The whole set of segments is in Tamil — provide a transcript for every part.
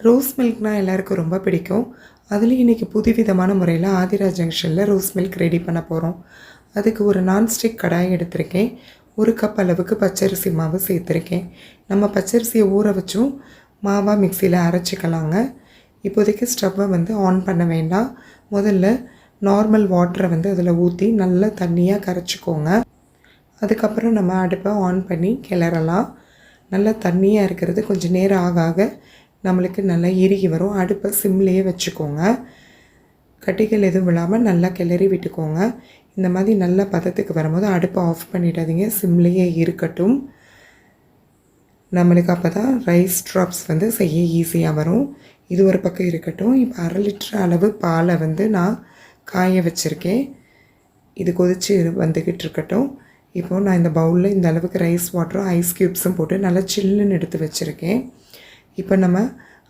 ரோஸ் மில்க்னால் எல்லாருக்கும் ரொம்ப பிடிக்கும். அதுலேயும் இன்றைக்கி புதுவிதமான முறையில் ஆதிரா ஜங்ஷனில் ரோஸ் மில்க் ரெடி பண்ண போகிறோம் அதுக்கு ஒரு நான்ஸ்டிக் கடாய் எடுத்திருக்கேன். ஒரு கப் அளவுக்கு பச்சரிசி மாவு சேர்த்துருக்கேன். நம்ம பச்சரிசியை ஊற வச்சும் மாவாக மிக்சியில் அரைச்சிக்கலாங்க. இப்போதைக்கு ஸ்டவ்வை வந்து ஆன் பண்ண வேண்டாம். முதல்ல நார்மல் வாட்டரை வந்து அதில் ஊற்றி நல்லா தண்ணியாக கரைச்சிக்கோங்க. அதுக்கப்புறம் நம்ம அடுப்பை ஆன் பண்ணி கிளறலாம். நல்லா தண்ணியாக இருக்கிறது கொஞ்சம் நேரம் ஆக ஆக நம்மளுக்கு நல்லா இறுகி வரும். அடுப்பை சிம்லேயே வச்சுக்கோங்க. கட்டிகள் எதுவும் விழாமல் நல்லா கிளறி விட்டுக்கோங்க. இந்த மாதிரி நல்ல பதத்துக்கு வரும்போது அடுப்பை ஆஃப் பண்ணிடாதீங்க. சிம்லேயே இருக்கட்டும். நம்மளுக்கு அப்போ தான் ரைஸ் ட்ராப்ஸ் வந்து செய்ய ஈஸியாக வரும். இது ஒரு பக்கம் இருக்கட்டும். இப்போ அரை லிட்டர் அளவு பாலை வந்து நான் காய வச்சுருக்கேன். இது கொதித்து வந்துக்கிட்டு இருக்கட்டும். இப்போது நான் இந்த பவுலில் இந்த அளவுக்கு ரைஸ் வாட்டரும் ஐஸ் க்யூப்ஸும் போட்டு நல்லா சில்லுன்னு எடுத்து வச்சுருக்கேன். இப்போ நம்ம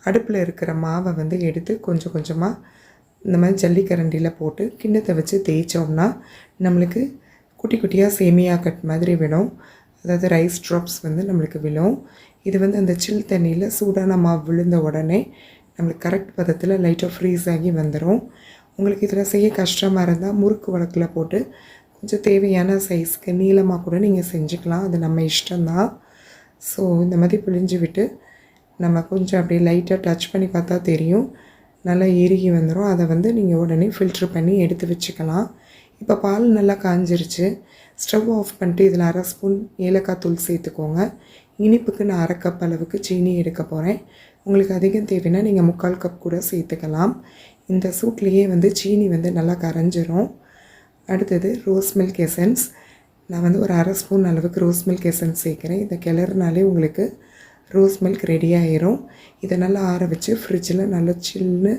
அடுப்பில் இருக்கிற மாவை வந்து எடுத்து கொஞ்சம் கொஞ்சமாக இந்த மாதிரி ஜல்லிக்கரண்டியில் போட்டு கிண்ணத்தை வச்சு தேய்ச்சோம்னா நம்மளுக்கு குட்டி குட்டியாக சேமியா கட் மாதிரி விழும். அதாவது ரைஸ் ட்ராப்ஸ் வந்து நம்மளுக்கு விழும். இது வந்து அந்த சில் தண்ணியில் சூடான மாவு விழுந்த உடனே நம்மளுக்கு கரெக்ட் பதத்தில் லைட்டாக ஃப்ரீஸ் ஆகி வந்துடும் உங்களுக்கு இதில் செய்ய கஷ்டமாக இருந்தால் முறுக்கு வழக்கில் போட்டு கொஞ்சம் தேவையான சைஸ்க்கு நீளமாக கூட நீங்கள் செஞ்சுக்கலாம். அது நம்ம இஷ்டம்தான். ஸோ இந்த மாதிரி பிழிஞ்சு விட்டு நம்ம கொஞ்சம் அப்படியே லைட்டாக டச் பண்ணி பார்த்தா தெரியும். நல்லா எருகி வந்துடும் அதை வந்து நீங்கள் உடனே ஃபில்ட்ரு பண்ணி எடுத்து வச்சுக்கலாம். இப்போ பால் நல்லா காஞ்சிருச்சு. ஸ்டவ் ஆஃப் பண்ணிட்டு இதில் அரை ஸ்பூன் ஏலக்காய் தூள் சேர்த்துக்கோங்க. இனிப்புக்கு நான் அரை கப் அளவுக்கு சீனி எடுக்க போகிறேன் உங்களுக்கு அதிகம் தேவைன்னா நீங்கள் முக்கால் கப் கூட சேர்த்துக்கலாம். இந்த சூட்லேயே வந்து சீனி வந்து நல்லா கரைஞ்சிரும். அடுத்தது ரோஸ் மில்க் எசன்ஸ் நான் வந்து ஒரு அரை ஸ்பூன் அளவுக்கு ரோஸ் மில்க் எசன்ஸ் சேர்க்குறேன். இதை கிளறுனாலே உங்களுக்கு ரோஸ் மில்க் ரெடி ஆயிரும். இதை நல்லா ஆற வச்சு ஃப்ரிட்ஜில் நல்லா சில்லுன்னு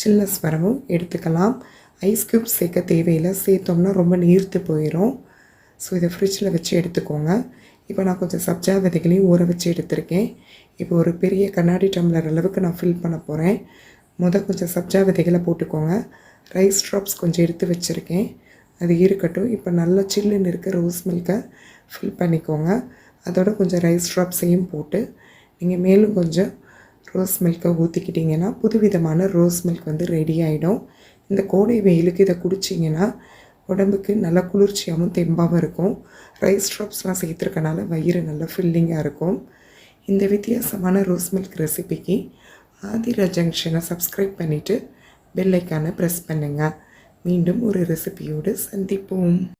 சில்னஸ் வரவும் எடுத்துக்கலாம். ஐஸ் க்யூப் சேர்க்க தேவையில்லை. சேர்த்தோம்னா ரொம்ப நீர்த்து போயிடும் ஸோ இதை ஃப்ரிட்ஜில் வச்சு எடுத்துக்கோங்க. இப்போ நான் கொஞ்சம் சப்ஜா விதைகளையும் ஊற வச்சு எடுத்திருக்கேன். இப்போ ஒரு பெரிய கண்ணாடி டம்ளர் அளவுக்கு நான் ஃபில் பண்ண போகிறேன் முத கொஞ்சம் சப்ஜா விதைகளை போட்டுக்கோங்க. ரைஸ் ட்ராப்ஸ் கொஞ்சம் எடுத்து வச்சுருக்கேன். அது இருக்கட்டும். இப்போ நல்லா சில்லுன்னு இருக்க ரோஸ் மில்கை ஃபில் பண்ணிக்கோங்க. அதோட கொஞ்சம் ரைஸ் ட்ராப்ஸையும் போட்டு நீங்கள் மேலும் கொஞ்சம் ரோஸ் மில்க்கை ஊற்றிக்கிட்டிங்கன்னா புதுவிதமான ரோஸ் மில்க் வந்து ரெடி ஆகிடும் இந்த கோடை வெயிலுக்கு இதை குடிச்சிங்கன்னா உடம்புக்கு நல்லா குளிர்ச்சியாகவும் தெம்பாகவும் இருக்கும். ரைஸ் ட்ராப்ஸ்லாம் சேர்த்துருக்கனால வயிறு நல்லா ஃபில்லிங்காக இருக்கும். இந்த வித்தியாசமான ரோஸ் மில்க் ரெசிபிக்கு ஆதிரா ஜங்ஷனை சப்ஸ்கிரைப் பண்ணிவிட்டு பெல்லைக்கான ப்ரெஸ் பண்ணுங்கள் மீண்டும் ஒரு ரெசிபியோடு சந்திப்போம்.